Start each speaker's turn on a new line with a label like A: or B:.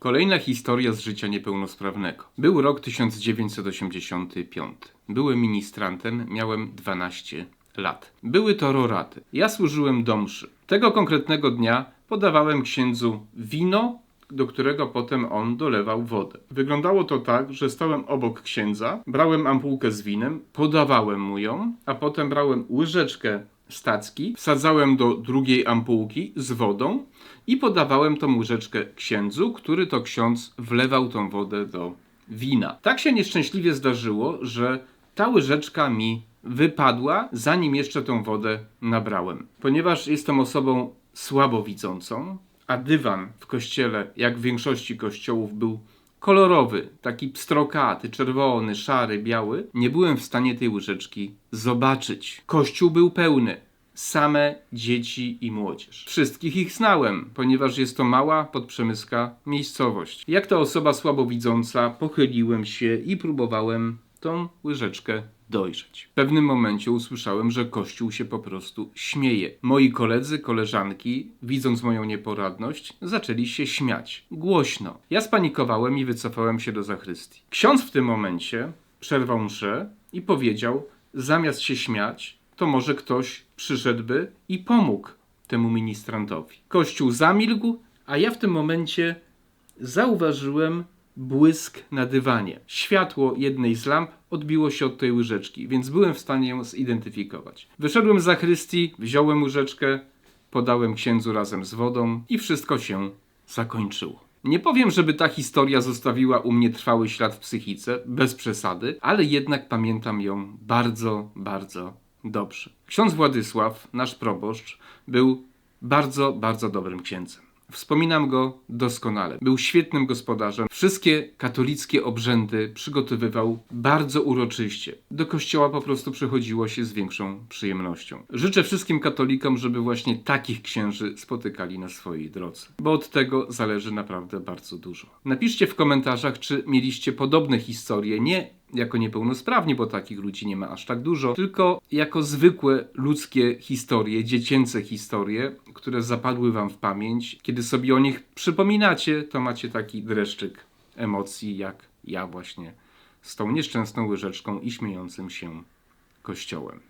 A: Kolejna historia z życia niepełnosprawnego. Był rok 1985. Byłem ministrantem, miałem 12 lat. Były to roraty. Ja służyłem do mszy. Tego konkretnego dnia podawałem księdzu wino, do którego potem on dolewał wodę. Wyglądało to tak, że stałem obok księdza, brałem ampułkę z winem, podawałem mu ją, a potem brałem łyżeczkę stacki, wsadzałem do drugiej ampułki z wodą i podawałem tą łyżeczkę księdzu, który to ksiądz wlewał tą wodę do wina. Tak się nieszczęśliwie zdarzyło, że ta łyżeczka mi wypadła, zanim jeszcze tą wodę nabrałem. Ponieważ jestem osobą słabowidzącą, a dywan w kościele, jak w większości kościołów, był kolorowy, taki pstrokaty, czerwony, szary, biały, nie byłem w stanie tej łyżeczki zobaczyć. Kościół był pełny. Same dzieci i młodzież. Wszystkich ich znałem, ponieważ jest to mała, podprzemyska miejscowość. Jak to osoba słabowidząca, pochyliłem się i próbowałem tą łyżeczkę dojrzeć. W pewnym momencie usłyszałem, że Kościół się po prostu śmieje. Moi koledzy, koleżanki, widząc moją nieporadność, zaczęli się śmiać. Głośno. Ja spanikowałem i wycofałem się do zachrystii. Ksiądz w tym momencie przerwał mszę i powiedział, zamiast się śmiać, to może ktoś przyszedłby i pomógł temu ministrantowi. Kościół zamilkł, a ja w tym momencie zauważyłem błysk na dywanie. Światło jednej z lamp odbiło się od tej łyżeczki, więc byłem w stanie ją zidentyfikować. Wyszedłem z zachrystii, wziąłem łyżeczkę, podałem księdzu razem z wodą i wszystko się zakończyło. Nie powiem, żeby ta historia zostawiła u mnie trwały ślad w psychice, bez przesady, ale jednak pamiętam ją bardzo, bardzo dobrze. Ksiądz Władysław, nasz proboszcz, był bardzo, bardzo dobrym księdzem. Wspominam go doskonale. Był świetnym gospodarzem. Wszystkie katolickie obrzędy przygotowywał bardzo uroczyście. Do kościoła po prostu przychodziło się z większą przyjemnością. Życzę wszystkim katolikom, żeby właśnie takich księży spotykali na swojej drodze, bo od tego zależy naprawdę bardzo dużo. Napiszcie w komentarzach, czy mieliście podobne historie, nie jako niepełnosprawni, bo takich ludzi nie ma aż tak dużo, tylko jako zwykłe ludzkie historie, dziecięce historie, które zapadły wam w pamięć. Kiedy sobie o nich przypominacie, to macie taki dreszczyk emocji, jak ja właśnie z tą nieszczęsną łyżeczką i śmiejącym się kościołem.